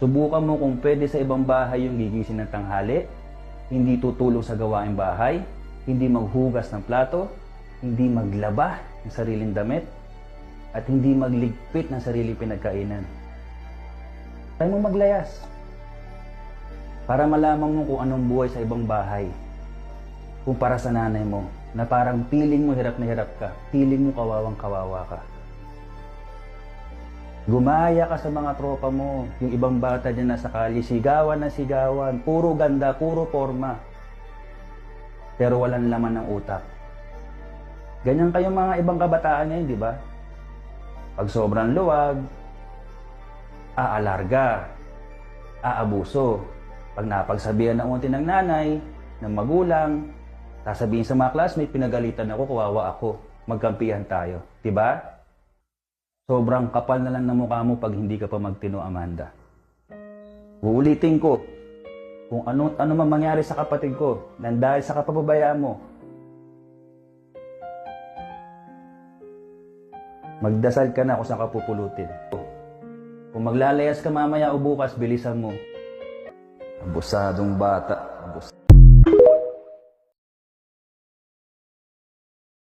Subukan mo kung pwede sa ibang bahay yung gigising ng tanghali, hindi tutulong sa gawaing bahay, hindi maghugas ng plato, hindi maglaba ng sariling damit, at hindi magligpit ng sariling pinagkainan. Try mo maglayas. Para malaman mo kung anong buhay sa ibang bahay. Kung para sa nanay mo, na parang feeling mo hirap na hirap ka, feeling mo kawawang kawawa ka. Gumaya ka sa mga tropa mo. Yung ibang bata dyan nasa kalye, sigawan na sigawan. Puro ganda, puro forma. Pero walang laman ng utak. Ganyan kayong mga ibang kabataan ngayon, di ba? Pag sobrang luwag, aalarga, aabuso. Pag napagsabihan ng unti ng nanay, ng magulang, sasabihin sa mga classmate, pinagalitan ako, kawawa ako. Magkampihan tayo. di ba? Sobrang kapal na lang ng mukha mo pag hindi ka pa magtino, Amanda. Uulitin ko, kung ano, ano man mangyari sa kapatid ko, nang dahil sa kapababayaan mo, magdasal ka na kung saan ka pupulutin. Kung maglalayas ka mamaya o bukas, bilisan mo. Abusadong bata.